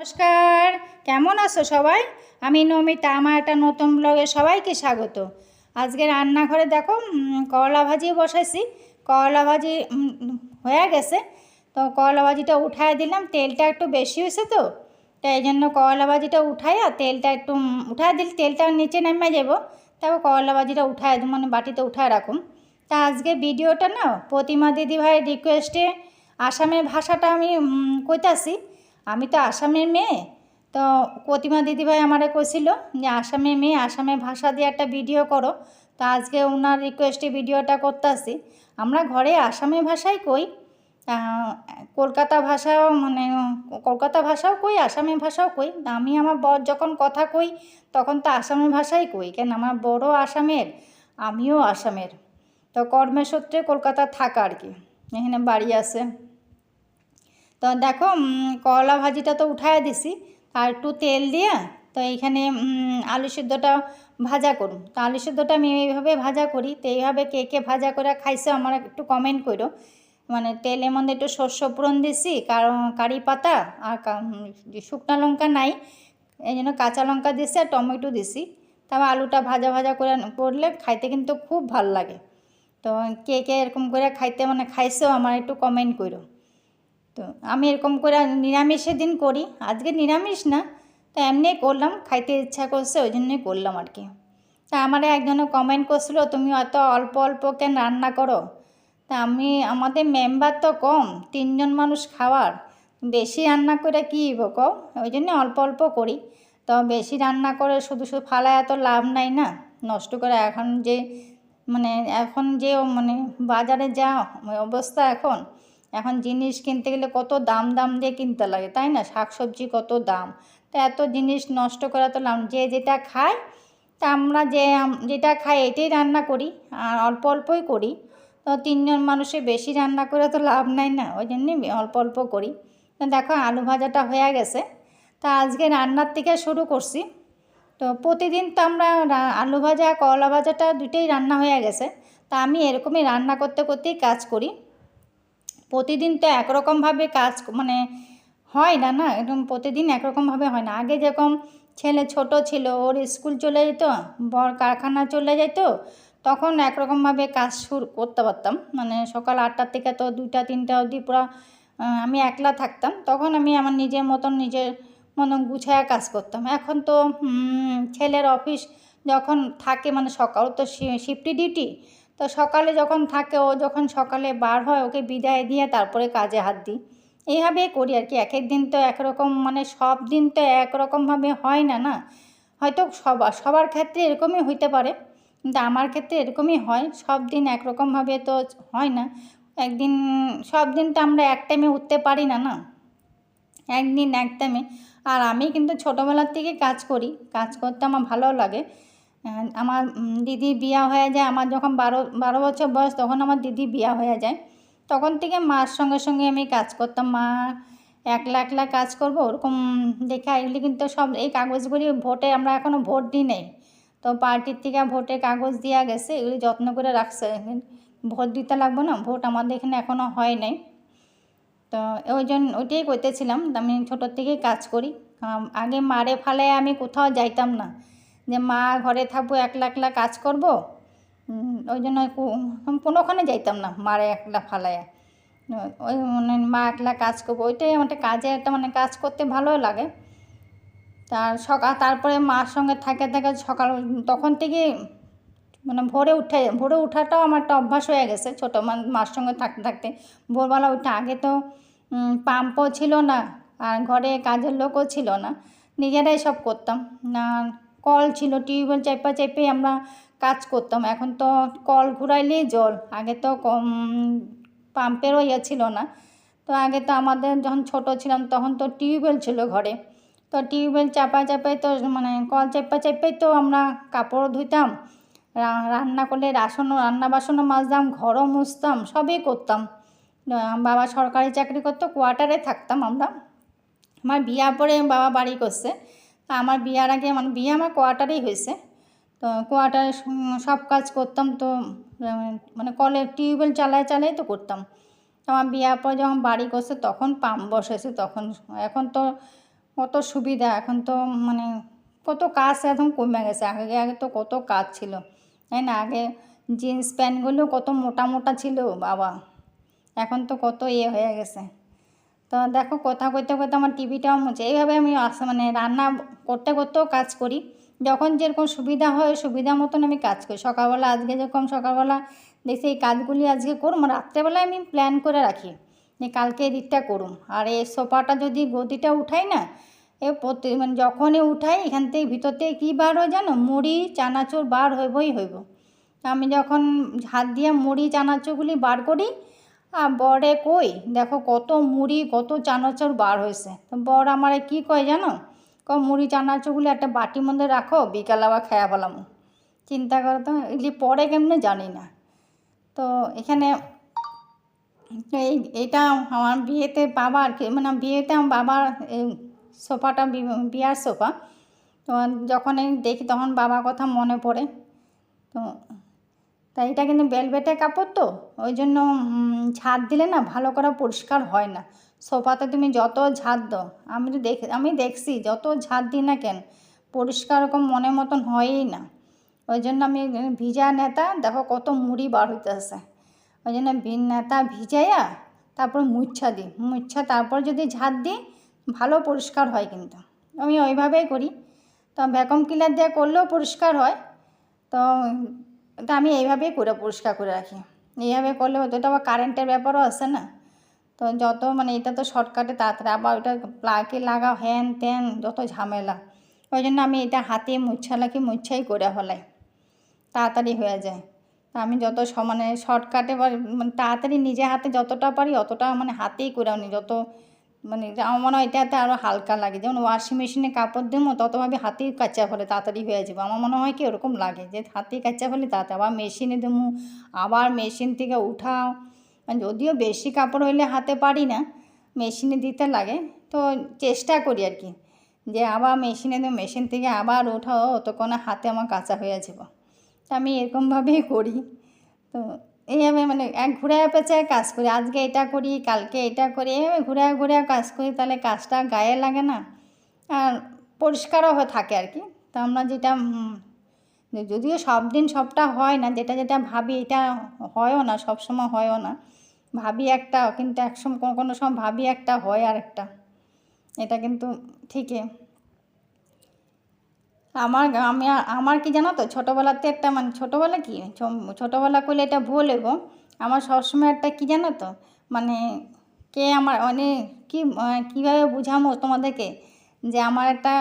নমস্কার, কেমন আছো সবাই? আমি নমিতা, আমার একটা নতুন ব্লগে সবাইকে স্বাগত। আজকে রান্নাঘরে দেখো করলা ভাজি বসাইছি। করলা ভাজি হয়ে গেছে। তো করলা ভাজিটা উঠায় দিলাম, তেলটা একটু বেশি হয়েছে তো, তাই জন্য করলা ভাজিটা উঠাইয়া তেলটা একটু উঠায় দিলে তেলটা নিচে নেমে যাব। তারপর করলা ভাজিটা উঠায় মানে বাটিতে উঠায় রাখুন। তা আজকে ভিডিওটা না, প্রতিমা দিদিভাইয়ের রিকোয়েস্টে আসামের ভাষাটা আমি কইতাছি। আমি তো আসামের মেয়ে। তো প্রতিমা দিদিভাই আমারে কইছিল যে, আসামের মেয়ে, আসামের ভাষা দিয়ে একটা ভিডিও করো। তো আজকে ওনার রিকোয়েস্টে ভিডিওটা করতেছি। আমরা ঘরে আসামি ভাষাই কই কলকাতা ভাষাও মানে কলকাতা ভাষাও কই আসামি ভাষাও কই। আমি আমার বর যখন কথা কই, তখন তো আসামি ভাষাই কই, কেন আমার বড় আসামের, আমিও আসামের। তো কর্মের সূত্রে কলকাতা থাকা আর কি। এখানে বাড়ি আছে। তো দেখো করলা ভাজিটা তো উঠায় দিছি, আর একটু তেল দিয়ে তো এইখানে আলু সিদ্ধটা ভাজা করুন। তো আলু সিদ্ধটা আমি এইভাবে ভাজা করি, তো এইভাবে কে কে ভাজা করে খাইছে আমার একটু কমেন্ট করো মানে তেলের মধ্যে একটু শস্য পূরণ দিছি, কারণ কারি পাতা আর শুকনো লঙ্কা নাই, এই জন্য কাঁচা লঙ্কা দিছি আর টমেটো দিছি। তারপর আলুটা ভাজা ভাজা করে করলে খাইতে কিন্তু খুব ভালো লাগে। তো কে কে এরকম করে খাইতে মানে খাইছেও আমার একটু কমেন্ট করো তো আমি এরকম করে নিরামিষের দিন করি। আজকে নিরামিষ না, তো এমনি করলাম, খাইতে ইচ্ছা করছে, ওই জন্যই করলাম আর কি। তা আমার একজনে কমেন্ট করছিল, তুমি অত অল্প অল্প কেন রান্না করো? তা আমি, আমাদের মেম্বার তো কম, তিনজন মানুষ খাওয়ার, বেশি রান্না করে কী কও? ওই জন্য অল্প অল্প করি। তো বেশি রান্না করে শুধু শুধু ফালায় এত লাভ নাই না, নষ্ট করে এখন যে মানে এখন যে মানে বাজারে যা অবস্থা এখন এখন জিনিস কিনতে গেলে কত দাম দাম দিয়ে কিনতে লাগে, তাই না? শাকসবজি কত দাম। তো এত জিনিস নষ্ট করা তো লাভ যে যেটা খায়, তা আমরা যে যেটা খাই এটাই রান্না করি, আর অল্প অল্পই করি। তো তিনজন মানুষে বেশি রান্না করে তো লাভ নাই না, ওই জন্যই অল্প অল্প করি। তো দেখো আলু ভাজাটা হয়ে গেছে। তা আজকে রান্নার থেকে শুরু করছি। তো প্রতিদিন তো আমরা আলু ভাজা, করলা ভাজাটা দুটোই রান্না হয়ে গেছে। তা আমি এরকমই রান্না করতে, করতেই কাজ করি। প্রতিদিন তো একরকমভাবে কাজ মানে হয় না না? একদম প্রতিদিন একরকমভাবে হয় না। আগে যেরকম ছেলে ছোট ছিল, ওর স্কুল চলে যেত, বর কারখানা চলে যেত, তখন একরকমভাবে কাজ শুরু করতে পারতাম। মানে সকাল আটটার থেকে তো দুইটা, তিনটা অবধি পুরো আমি একলা থাকতাম। তখন আমি আমার নিজের মতন নিজের মতন গুছায় কাজ করতাম। এখন তো ছেলের অফিস যখন থাকে মানে সকাল তো শিফটি ডিউটি তো সকালে যখন থাকে ও যখন সকালে বার হয়, ওকে বিদায় দিয়ে তারপরে কাজে হাত দিই। এইভাবেই করি আর কি। এক এক দিন তো একরকম মানে সব দিন তো একরকমভাবে হয় না না? হয়তো সবার সবার ক্ষেত্রে এরকমই হইতে পারে, কিন্তু আমার ক্ষেত্রে এরকমই হয়। সব দিন একরকমভাবে তো হয় না। একদিন, সব দিন তো আমরা এক টাইমে উঠতে পারি না না? একদিন এক টাইমে আর আমি কিন্তু ছোটোবেলার থেকে কাজ করি। কাজ করতে আমার ভালো লাগে। আমার দিদি বিয়া হয়ে যায়, আমার যখন বারো বারো বছর বয়স, তখন আমার দিদি বিয়া হয়ে যায়। তখন থেকে মার সঙ্গে সঙ্গে আমি কাজ করতাম। মা একলা একলা কাজ করব, ওরকম দেখে এগুলি কিন্তু সব এই কাগজগুলি ভোটে আমরা এখনও ভোট দিই নেই। তো পার্টির থেকে ভোটে কাগজ দেওয়া গেছে, এগুলি যত্ন করে রাখছে। ভোট দিতে লাগবো না, ভোট আমাদের এখানে এখনও হয় নাই। তো ওই জন্য ওইটাই করতেছিলাম, আমি ছোটোর থেকেই কাজ করি। আগে মারে ফালে আমি কোথাও যাইতাম না। যে মা ঘরে থাকব, একলা একলা কাজ করব? ওই জন্য কোনোখানে যাইতাম না, মারে একলা ফালায় ওই মানে মা একলা কাজ করব, ওইটাই আমার কাজে একটা মানে কাজ করতে ভালো লাগে। তার সকাল তারপরে মার সঙ্গে থাকে থাকে সকাল, তখন থেকে মানে ভোরে উঠে, ভোরে ওঠাটাও আমার একটা অভ্যাস হয়ে গেছে ছোটো মার সঙ্গে থাকতে থাকতে। ভোরবেলা উঠে আগে তো পাম্পও ছিল না, আর ঘরে কাজের লোকও ছিল না। নিজেরাই সব করতাম। না কল ছিল, টিউবওয়েল চাইপা চাইপেই আমরা কাজ করতাম। এখন তো কল ঘুরাইলেই জল। আগে তো পাম্পেরও ইয়ে ছিল না। তো আগে তো আমাদের যখন ছোট ছিলাম তখন তো টিউবওয়েল ছিল ঘরে। তো টিউবওয়েল চাপা চাপাই তো মানে কল চাপা চাপাই তো আমরা কাপড় ধুইতাম। রান্না করলে রাসনও রান্না বাসনও মাজতাম, ঘরও মুছতাম, সবই করতাম। বাবা সরকারি চাকরি করতো, কোয়ার্টারে থাকতাম আমরা। আমার বিয়া পরে বাবা বাড়ি করছে। আমার বিয়ার আগে মানে বিয়ে আমার কোয়ার্টারেই হয়েছে। তো কোয়ার্টারে সব কাজ করতাম তো মানে কলে টিউবওয়েল চালায় চালাই তো করতাম। আমার বিয়ার পর যখন বাড়ি করছে তখন পাম্প বসেছে তখন। এখন তো কত সুবিধা, এখন তো মানে কত কাজ একদম কমে গেছে। আগে আগে তো কত কাজ ছিল। তাই না? আগে জিন্স প্যান্টগুলো কত মোটা মোটা ছিল, বাবা। এখন তো কত ইয়ে হয়ে গেছে। তো দেখো কথা কইতে কইতে আমার টিভিটাও মুছে। এইভাবে আমি মানে রান্না করতে করতেও কাজ করি। যখন যেরকম সুবিধা হয় সুবিধা মতন আমি কাজ করি। সকালবেলা আজকে যেরকম সকালবেলা দেখছি এই কাজগুলি আজকে করুম, রাত্রেবেলায় আমি প্ল্যান করে রাখি যে কালকে এই দিকটা করুম। আর এই সোফাটা যদি গদিটা উঠাই না, এ প্রতি মানে যখনই উঠাই এখান থেকে ভিতর থেকে কী বার হয় জানো? মুড়ি, চানাচুর বার হইবই হইব। আমি যখন হাত দিয়ে মুড়ি, চানাচুরগুলি বার করি বরে কই? দেখো কত মুড়ি, কত চানাচুর বার হয়েছে। বর আমারে কি কয় জানো? ক মুড়ি, চানাচুরগুলি একটা বাটির মধ্যে রাখো, বিকাল আবার খেয়া ফেলাম। চিন্তা করো তো, এগুলি পরে কেমনে জানি না। তো এখানে এই এটা আমার বিয়েতে বাবার কি- মানে বিয়েতে আমার বাবার এই সোফাটা বিয়ার সোফা। তো যখন দেখি তখন বাবার কথা মনে পড়ে। তো তা এটা কিন্তু বেলভেটের কাপড় তো, ওই জন্য ঝাড় দিলে না ভালো করে পরিষ্কার হয় না। সোফাতে তুমি যত ঝাড় দাও, আমি তো দেখ, আমি দেখছি যত ঝাড় দিই না কেন, পরিষ্কার ওরকম মনের মতন হয়ই না। ওই জন্য আমি ভিজা নেতা, দেখো কত মুড়ি বার হইতেছে। ওই জন্য নেতা ভিজাইয়া তারপর মুচ্ছা দিই। মুচ্ছা তারপর যদি ঝাড় দিই, ভালো পরিষ্কার হয় কিন্তু। আমি ওইভাবেই করি। তো ভ্যাকুম ক্লিনার দিয়ে করলেও পরিষ্কার হয়। তো এটা আমি এইভাবেই করে পরিষ্কার করে রাখি। এইভাবে করলে হয়তো এটা আবার কারেন্টের ব্যাপারও আছে না? তো যত মানে এটা তো শর্টকাটে তাড়াতাড়ি আবার ওটা প্লাগে লাগা হ্যান ত্যান যত ঝামেলা। ওই জন্য আমি এটা হাতে মুচ্ছা লাখি মুচ্ছাই করে ফেলাই। তাড়াতাড়ি হয়ে যায়। তা আমি যত স- মানে শর্টকাটে মানে তাড়াতাড়ি নিজে হাতে যতটা পারি, অতটা মানে হাতেই করে আনি। যত মানে আমার মনে হয় এটাতে আরও হালকা লাগে। যেমন ওয়াশিং মেশিনে কাপড় দেবো ততভাবে হাতেই কাচা ফেলে তাড়াতাড়ি হয়ে যাবে। আমার মনে হয় কি ওরকম লাগে যে হাতেই কাচা ফেলে তাড়াতাড়ি আবার মেশিনে দেবো আবার মেশিন থেকে উঠাও। মানে যদিও বেশি কাপড় হইলে হাতে পারি না মেশিনে দিতে লাগে। তো চেষ্টা করি আর কি যে আবার মেশিনে দেবো মেশিন থেকে আবার ওঠাও অতক্ষণে হাতে আমার কাঁচা হয়ে যাব। আমি এরকমভাবেই করি। তো এইভাবে মানে এক ঘুরে পেঁচায় কাজ করি, আজকে এটা করি, কালকে এটা করি, এইভাবে ঘুরে ঘুরে কাজ করি, তাহলে কাজটা গায়ে লাগে না। আর পরিষ্কারও হয়ে থাকে আর কি। তো আমরা যেটা যদিও সব দিন সবটা হয় না, যেটা যেটা ভাবি এটা হয়ও না, সব সময় হয়ও না। ভাবি একটা, কিন্তু এক সময় কোনো কোনো সময় ভাবি একটা, হয় আর একটা এটা কিন্তু ঠিকই। আমার আমি আমার কি জানো তো ছোটোবেলাতে একটা মানে ছোটোবেলা কি ছোটোবেলা করলে এটা ভুল হইব। আমার সবসময় একটা কি জানো তো মানে কে আমার মানে কি কীভাবে বুঝামো তোমাদেরকে? যে আমার একটা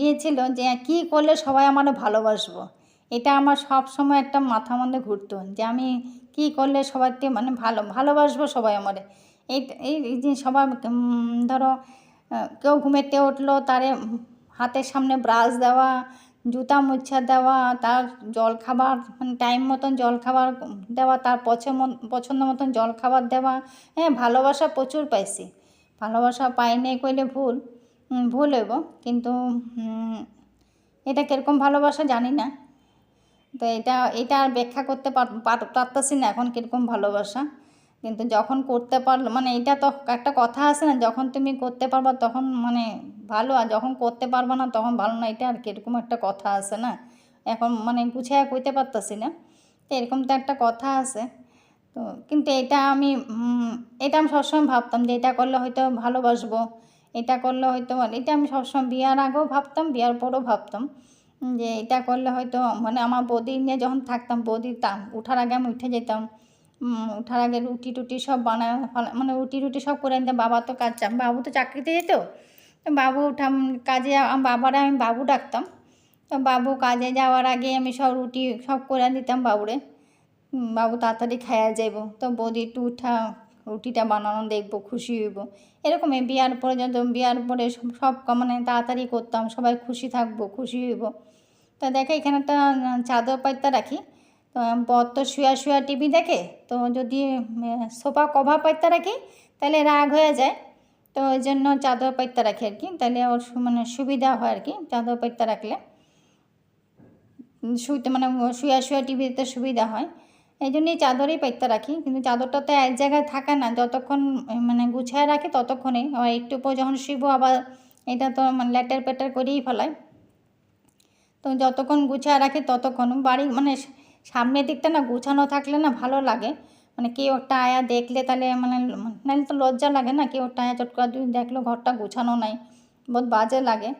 ইয়ে ছিল যে কি করলে সবাই আমার ভালোবাসবো? এটা আমার সব সময় একটা মাথা মধ্যে ঘুরতো যে আমি কি করলে সবাইকে মানে ভালো, ভালোবাসবো সবাই আমারে। এই এই যে সবাই ধরো কেউ ঘুমেতে উঠল, তারে হাতের সামনে ব্রাশ দেওয়া, জুতা মুছা দেওয়া, তার জল খাবার মানে টাইম মতন জল খাবার দেওয়া, তার পছন্দ মতন জল খাবার দেওয়া। হ্যাঁ ভালোবাসা প্রচুর পাইছি। ভালোবাসা পাই নাই কইলে ভুল ভুল হইব। কিন্তু এটা কীরকম ভালোবাসা জানি না। তো এটা এটা আর ব্যাখ্যা করতে পার- পার- পারতাছি না এখন কীরকম ভালোবাসা। কিন্তু যখন করতে পারল মানে এটা তো একটা কথা আছে না, যখন তুমি করতে পারবা তখন মানে ভালো, আর যখন করতে পারবা না তখন ভালো না, এটা আর কীরকম একটা কথা আছে না? এখন মানে গুছিয়ে কইতে পারতাছি না। তো এরকম তো একটা কথা আছে। তো কিন্তু এটা আমি এটা আমি সবসময় ভাবতাম যে এটা করলে হয়তো ভালোবাসবো, এটা করলে হয়তো এটা আমি সবসময় বিয়ার আগেও ভাবতাম, বিয়ার পরেও ভাবতাম, যে এটা করলে হয়তো মানে আমার বৌদি নিয়ে যখন থাকতাম, বৌদি উঠার আগে আমি উঠে যেতাম উঠার আগে রুটি টুটি সব বানায় মানে রুটি রুটি সব করে নিতাম বাবা তো কাজ বাবু তো চাকরিতে যেত। তো বাবু উঠাম কাজে বাবারা আমি বাবু ডাকতাম। তো বাবু কাজে যাওয়ার আগে আমি সব রুটি সব করে দিতাম বাবুরে। বাবু তাড়াতাড়ি খাইয়া যাইব। তো বৌদি একটু উঠা, রুটিটা বানানো দেখব, খুশি হইব। এরকমই বিয়ার পরে যত বিয়ার পরে সব মানে তাড়াতাড়ি করতাম, সবাই খুশি থাকব, খুশি হইব। তো দেখে এখানে একটা চাদর পাইতা রাখি। বর তো শুয়া শুয়া টিভি দেখে, তো যদি সোফা কভার পাইতা রাখি তাহলে রাগ হয়ে যায়। তো ওই জন্য চাদর পাইতা রাখি আর কি তাহলে ওর মানে সুবিধা হয় আর কি, চাদর পাইতা রাখলে। শুইতে মানে শুয়া শুয়া টিভি দেখতে সুবিধা হয়। এই জন্যই চাদরই পাইতে রাখি, কিন্তু চাদরটা তো এক জায়গায় থাকে না, যতক্ষণ মানে গুছায় রাখি ততক্ষণই। আবার একটু পর যখন শুইব আবার এটা তো মানে লেটার পেটার করেই ফেলায়। তো যতক্ষণ গুছিয়ে রাখি ততক্ষণ। বাড়ি মানে সামনের দিকটা না গুছানো থাকলে না ভালো লাগে। মানে কেউ একটা আয়া দেখলে তাহলে মানে নাহলে তো লজ্জা লাগে না, কেউ একটা আয়া চট করে দেখল ঘরটা গুছানো নাই, বহুত বাজে লাগে।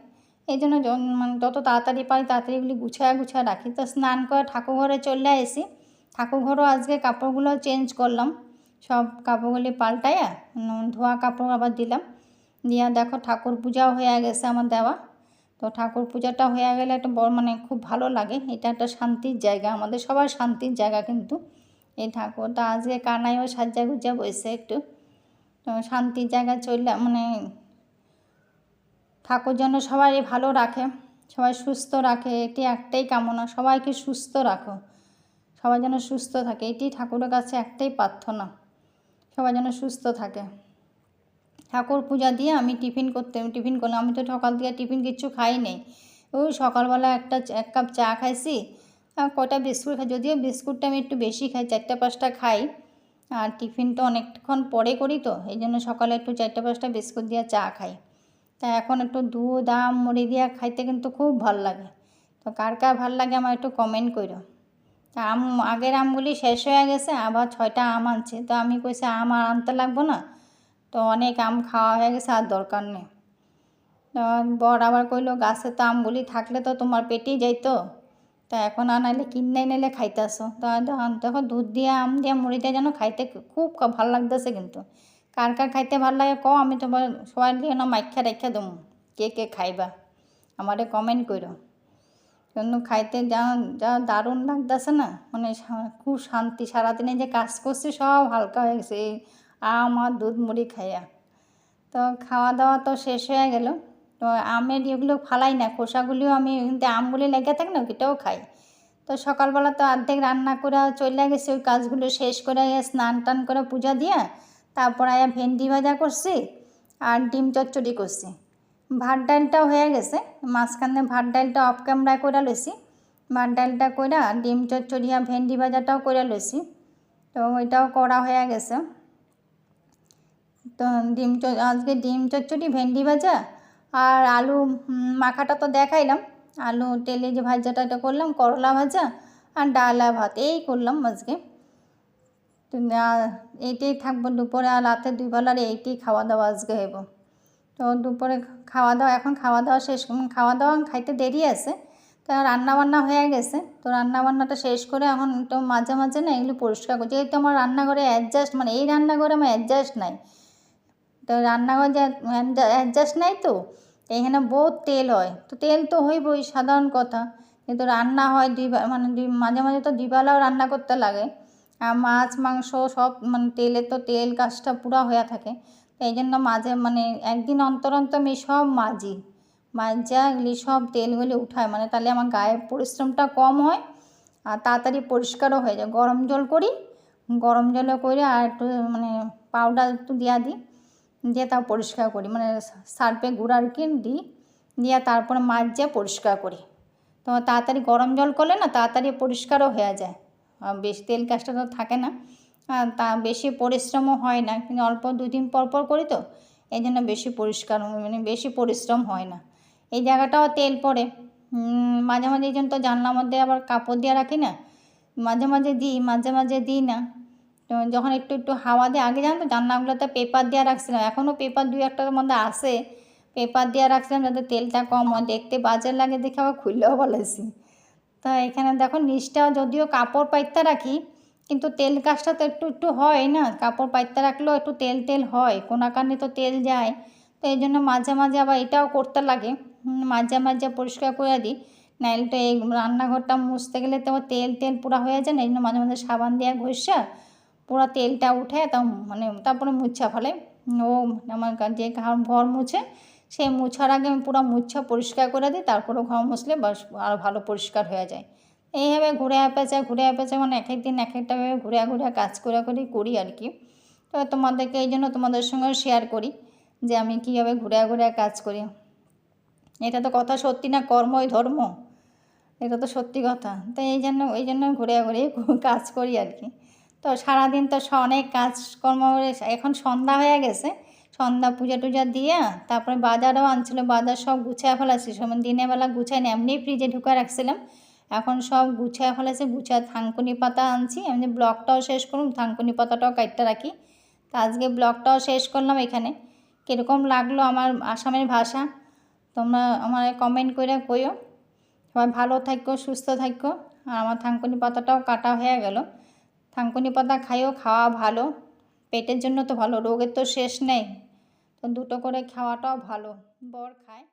এই জন্য মানে যত তাড়াতাড়ি পাই তাড়াতাড়ি এগুলি গুছিয়ে গুছিয়ে রাখি। তো স্নান করে ঠাকুর ঘরে চলে এসি। ঠাকুর ঘরও আজকে কাপড়গুলো চেঞ্জ করলাম। সব কাপড়গুলি পাল্টাইয়া, ধোয়া কাপড় আবার দিলাম। দিয়া দেখো ঠাকুর পূজাও হয়ে গেছে আমার দেওয়া। তো ঠাকুর পূজাটা হয়ে গেলে একটা বড় মানে খুব ভালো লাগে। এটা একটা শান্তির জায়গা, আমাদের সবার শান্তির জায়গা কিন্তু এই ঠাকুরটা আজকে কানাইও সাজ্জা গুজ্জা বসে একটু। তো শান্তির জায়গা চললে মানে ঠাকুর যেন সবাই ভালো রাখে, সবাই সুস্থ রাখে। এটি একটাই কামনা, সবাইকে সুস্থ রাখো। সবাই যেন সুস্থ থাকে, এটি ঠাকুরের কাছে একটাই প্রার্থনা। সবাই যেন সুস্থ থাকে। ঠাকুর পূজা দিয়ে আমি টিফিন করতে টিফিন করলাম। আমি তো সকাল থেকে টিফিন কিচ্ছু খাই নেই। ওই সকালবেলা একটা এক কাপ চা খাইছি। আর কটা বিস্কুট খাই? যদিও বিস্কুটটা আমি একটু বেশি খাই, চারটা পাঁচটা খাই। আর টিফিনটা অনেকক্ষণ পরে করি তো, এই জন্য সকালে একটু চারটা পাঁচটা বিস্কুট দিয়ে চা খাই। তা এখন একটু দুধ আম মুড়ি দিয়ে খাইতে কিন্তু খুব ভালো লাগে। তো কার কার ভালো লাগে আমার একটু কমেন্ট করো তা আম, আগের আমগুলি শেষ হয়ে গেছে, আবার ছয়টা আম আনছে। তো আমি কইছি, আম আর আনতে লাগবো না? তো অনেক আম খাওয়া হয়ে গেছে আর দরকার নেই। বর আবার কইলো, গাছে তো আমগুলি থাকলে তো তোমার পেটেই যাইতো। তা এখন আনাইলে কিনে নিলে খাইতেছো। তা দেখো দুধ দিয়ে, আম দিয়ে, মুড়ি দিয়ে যেন খাইতে খুব ভালো লাগতেছে কিন্তু। কার কার খাইতে ভালো লাগে ক আমি তোমার সবাই দিয়ে না মাইখা রেখা দেবো। কে কে খাইবা? আমারে কমেন্ট করো কিন্তু খাইতে যা যা দারুণ লাগতেছে না? মানে খুব শান্তি, সারাদিনে যে কাজ করছি সব হালকা হয়ে গেছে। এই আম আর দুধ মুড়ি খাইয়া। তো খাওয়া দাওয়া তো শেষ হয়ে গেল। তো আমের এগুলো ফালাই না, খোসাগুলিও আমি আমগুলি লেগে থাকে না, ওইটাও খাই। তো সকালবেলা তো অর্ধেক রান্না করে চলে গেছে, ওই কাজগুলো শেষ করে স্নান টান করে পূজা দিয়ে তারপর আয়া ভেন্ডি ভাজা করছি আর ডিম চচ্চড়ি করছি। ভাত ডালটাও হয়ে গেছে, মাঝখানে ভাত ডালটা অফ ক্যামেরায় করে লইছি। ভাত ডালটা কইরা ডিম চচ্চড়ি আর ভেন্ডি ভাজাটাও করে লইছি। তো ওইটাও করা হয়ে গেছে। তো ডিম চ- আজকে ডিম চচ্চড়ি, ভেন্ডি ভাজা আর আলু মাখাটা তো দেখাইলাম। আলু, তেলে যে ভাজাটা এটা করলাম, করলা ভাজা আর ডাল ভাত, এই করলাম আজকে। তো এইটাই থাকব দুপুরে আর রাতে দুই বেলার এইটাই খাওয়া দাওয়া আজকে হইব। তো দুপুরে খাওয়া দাওয়া, এখন খাওয়া দাওয়া শেষ খাওয়া দাওয়া খাইতে দেরি আছে। তো রান্না বান্না হয়ে গেছে। তো রান্না বান্নাটা শেষ করে এখন তো মাঝে মাঝে না এগুলো পরিষ্কার করছি যেহেতু আমার রান্নাঘরে অ্যাডজাস্ট মানে এই রান্নাঘরে আমার অ্যাডজাস্ট নাই। তো রান্নাঘর অ্যাডজাস্ট নাই তো? এখানে বহুত তেল হয়। তো তেল তো হইবই, সাধারণ কথা। কিন্তু রান্না হয় দুই মানে দুই মাঝে মাঝে তো দুবেলাও রান্না করতে লাগে। আর মাছ, মাংস সব মানে তেলে তো তেল কাজটা পুরা হয়ে থাকে। তো এই জন্য মাঝে মানে একদিন অন্তর অন্তর আমি সব মাজি। মাজা এগুলি সব তেলগুলি উঠায় মানে তাহলে আমার গায়ের পরিশ্রমটা কম হয় আর তাড়াতাড়ি পরিষ্কারও হয়ে যায়। গরম জল করি, গরম জলে করে আর একটু মানে পাউডার একটু দিয়া দিই। দিয়ে তাও পরিষ্কার করি। মানে সার্ফে গুঁড়া আর কি দিই দিয়ে তারপরে মাছ মাজিয়ে পরিষ্কার করি। তো তাড়াতাড়ি গরম জল করলে না তাড়াতাড়ি পরিষ্কারও হয়ে যায়। বেশি তেল কাজটা তো থাকে না। তা বেশি পরিশ্রমও হয় না। কিন্তু অল্প দুদিন পর পর করি তো, এই জন্য বেশি পরিষ্কার মানে বেশি পরিশ্রম হয় না। এই জায়গাটাও তেল পড়ে। মাঝে মাঝে এই জন্য তো জানলার মধ্যে আবার কাপড় দিয়ে রাখি না। মাঝে মাঝে দিই, মাঝে মাঝে দিই না। যখন একটু একটু হাওয়া দিয়ে, আগে জানো তো জানলাগুলোতে পেপার দেওয়া রাখছিলাম। এখনও পেপার দুই, একটার মধ্যে আসে। পেপার দেওয়া রাখছিলাম যাতে তেলটা কম হয়। দেখতে বাজে লাগে দেখে আবার খুললেও বলেছি তা এখানে দেখো নিচটা যদিও কাপড় পাইতে রাখি, কিন্তু তেল কাজটা তো একটু একটু হয় না। কাপড় পাইতে রাখলেও একটু তেল তেল হয়। কোনাকানি তো তেল যায়। তো এই জন্য মাঝে মাঝে আবার এটাও করতে লাগে। মাঝে মাঝে পরিষ্কার করে দিই। নাইলে তো এই রান্নাঘরটা মুছতে গেলে তো তেল তেল পুরা হয়ে যায়। না এই জন্য মাঝে মাঝে সাবান দেওয়া ঘষা। পুরো তেলটা উঠে তা মানে তারপরে মুছা ফেলে। ও আমার যে ঘর- মুছে সেই মুছার আগে আমি পুরো মুছা পরিষ্কার করে দিই তারপরে ঘর মুছলে বাস আরও ভালো পরিষ্কার হয়ে যায়। এইভাবে ঘুরে পেঁচে ঘুরে পেঁচে মানে এক এক দিন এক একটা ভাবে ঘুরে ঘুরে কাজ করে করে করি আর কি। তো তোমাদেরকে এই জন্য তোমাদের সঙ্গে শেয়ার করি যে আমি কীভাবে ঘুরে ঘুরে কাজ করি। এটা তো কথা সত্যি না কর্মই ধর্ম? এটা তো সত্যি কথা। তো এই জন্য এই জন্য ঘুরে ঘুরে কাজ করি আর কি। তো সারাদিন তো অনেক কাজকর্ম এখন সন্ধ্যা হয়ে গেছে। সন্ধ্যা পূজা টুজা দিয়ে তারপরে বাজারও আনছিল, বাজার সব গুছিয়ে ফেলাছি। সময় দিনের বেলা গুছাই না এমনি ফ্রিজে ঢুকে রাখছিলাম। এখন সব গুছিয়ে ফেলেছে, গুছিয়ে থাঙ্কুনি পাতা আনছি। এমনি ব্লগটাও শেষ করুন থাঙ্কুনি পাতাটাও কাটতে রাখি। তা আজকে ব্লগটাও শেষ করলাম এখানে। কীরকম লাগল আমার আসামের ভাষা? তোমরা আমার কমেন্ট করে কইও। সবাই ভালো থাকো, সুস্থ থাকো। আর আমার থানকুনি পাতাটাও কাটা হয়ে গেল। থানকুনি পাতা খাইও, খাওয়া ভালো। পেটের জন্য তো ভালো, রোগের তো শেষ নেই। তো দুটো করে খাওয়াটাও ভালো। বর খায়।